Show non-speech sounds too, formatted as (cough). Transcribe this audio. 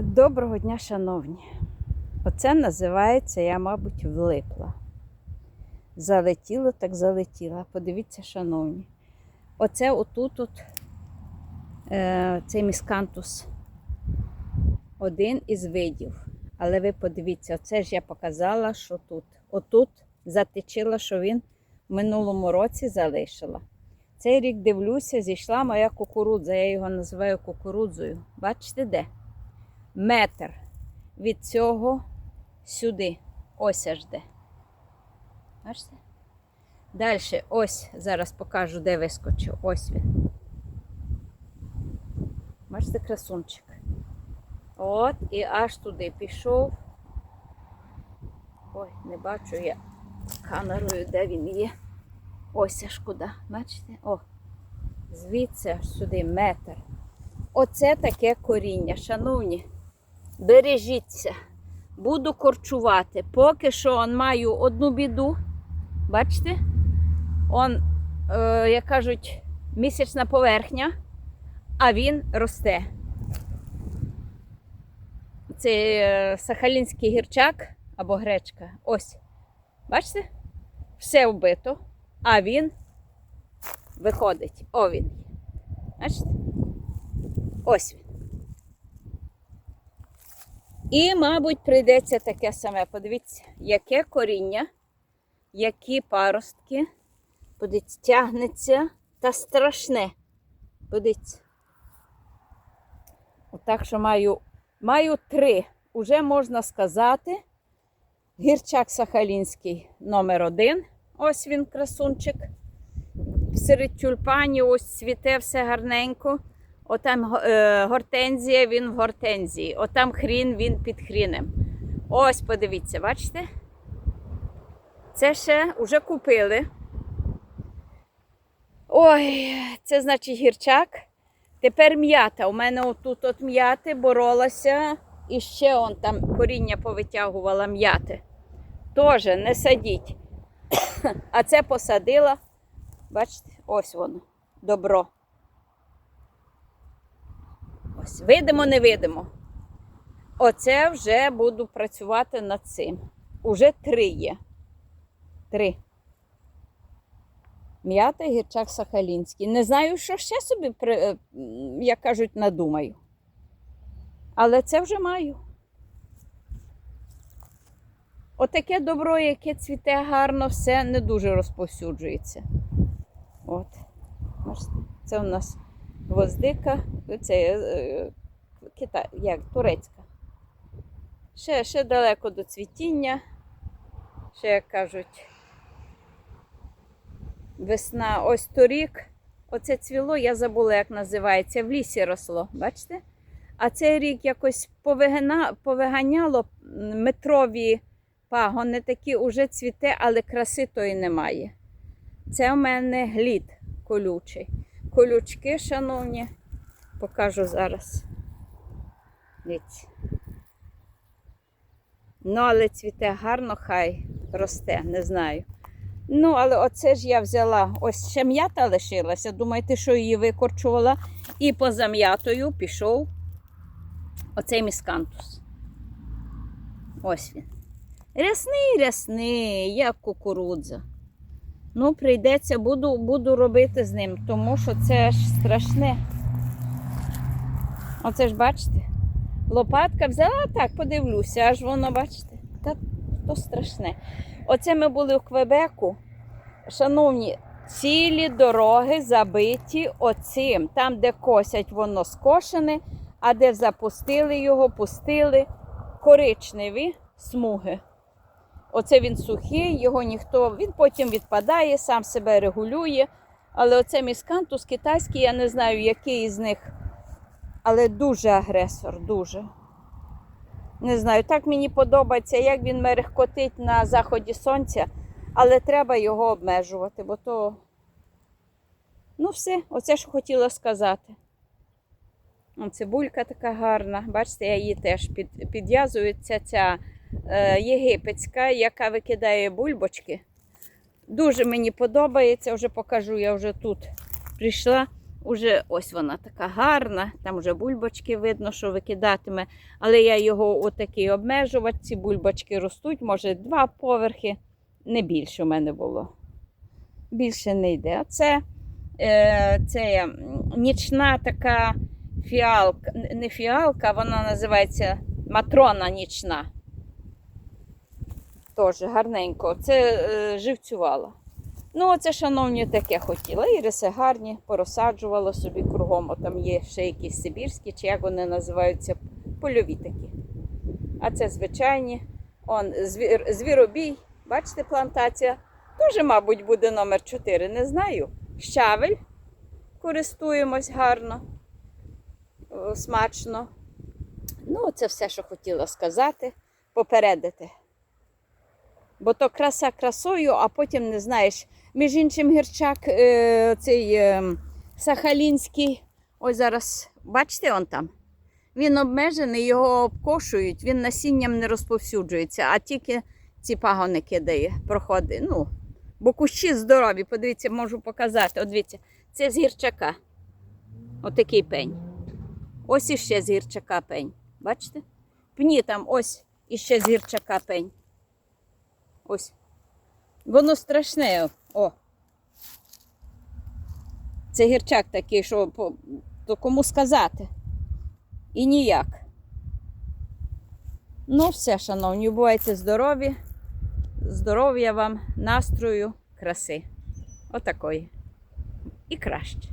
Доброго дня, шановні. Оце називається, я, мабуть, влипла. Залетіло, так залетіло. Подивіться, шановні. Оце отут от, е, цей міскантус один із видів. Але ви подивіться, оце ж я показала, що тут. Отут затичила, що він в минулому році залишила. Цей рік дивлюся, зійшла моя кукурудза. Я його називаю кукурудзою. Бачите де? Метр від цього сюди. Ось аж де. Бачите? Далі, ось, зараз покажу, де вискочив. Ось він. Бачите, красунчик. От, і аж туди пішов. Ой, не бачу я камерою, де він є. Ось аж куди. Бачите? О, звідси аж сюди метр. Оце таке коріння. Шановні, бережіться. Буду корчувати. Поки що он маю одну біду. Бачите? Он, е, як кажуть, місячна поверхня, а він росте. Це е, сахалінський гірчак або гречка. Ось. Бачите? Все вбито, а він виходить. О він. Бачите? Ось він. І, мабуть, прийдеться таке саме. Подивіться, яке коріння, які паростки. Подивіться, тягнеться та страшне. Подивіться. Отак, що маю, маю три. Уже можна сказати. Гірчак Сахалінський номер один. Ось він, красунчик. Серед тюльпанів ось цвіте все гарненько. Отам е, гортензія, він в гортензії. Отам хрін, він під хрінем. Ось, подивіться, бачите? Це ще вже купили. Ой, це значить гірчак. Тепер м'ята. У мене отут от м'яти боролася. І ще он там коріння повитягувала м'яти. Тоже не садіть. (coughs) А це посадила. Бачите, ось воно. Добро. Ось, видимо, не видимо. Оце вже буду працювати над цим. Уже три є. Три. М'ята гірчак Сахалінський. Не знаю, що ще собі, е, як кажуть, надумаю. Але це вже маю. Отаке добро, яке цвіте гарно, все не дуже розповсюджується. От. Це у нас гвоздика, це е, кита... як, турецька. Ще, ще далеко до цвітіння. Ще, як кажуть, весна ось торік. Оце цвіло, я забула, як називається, в лісі росло, бачите? А цей рік якось повигина... повиганяло метрові пагони такі уже цвіте, але краси тої немає. Це у мене глід колючий. Колючки, шановні, покажу зараз. Дивіться. Ну, але цвіте гарно, хай росте, не знаю. Ну, але оце ж я взяла. Ось ще м'ята лишилася. Думаєте, що її викорчувала? І поза м'ятою пішов оцей міскантус. Ось він. Рясний, рясний, як кукурудза. Ну, прийдеться, буду, буду робити з ним, тому що це ж страшне. Оце ж бачите? Лопатка взяла, так, подивлюся, аж воно, бачите, та то страшне. Оце ми були в Квебеку. Шановні, цілі дороги забиті оцим. Там, де косять, воно скошене, а де запустили його, пустили коричневі смуги. Оце він сухий, його ніхто, він потім відпадає, сам себе регулює. Але оце міскантус китайський, я не знаю, який із них, але дуже агресор, дуже. Не знаю, так мені подобається, як він мерехкотить на заході сонця, але треба його обмежувати, бо то. Ну, все, оце що хотіла сказати. Цибулька така гарна. Бачите, я її теж під, підв'язую. Ця єгипетська, яка викидає бульбочки. Дуже мені подобається, вже покажу, я вже тут прийшла. Уже ось вона така гарна, там вже бульбочки видно, що викидатиме. Але я його отакий обмежувати. Ці бульбочки ростуть, може, два поверхи, не більше у мене було. Більше не йде. А це, е, це нічна така фіалка, не фіалка, вона називається матрона нічна. Теж гарненько. Це е, живцювала. Ну, оце, шановні, таке хотіла. Іриси гарні, порозсаджувала собі кругом. О, там є ще якісь сибірські, чи як вони називаються, польові такі. А це звичайні. Он, звір, звіробій, бачите, плантація. Теж, мабуть, буде номер 4, не знаю. Щавель. Користуємось гарно, смачно. Ну, це все, що хотіла сказати, попередити. Бо то краса красою, а потім не знаєш. Між іншим, гірчак е, цей е, сахалінський, ось зараз, бачите, он там. Він обмежений, його обкошують, він насінням не розповсюджується, а тільки ці пагони кидає, проходить. Ну, бо кущі здорові, подивіться, можу показати. От дивіться, це з гірчака. Отакий пень. Ось іще з гірчака пень. Бачите? Пні там ось іще з гірчака пень. Ось. Воно страшне. О. Це гірчак такий, що то кому сказати. І ніяк. Ну, все, шановні, бувайте здорові. Здоров'я вам, настрою, краси. Отакої. І краще.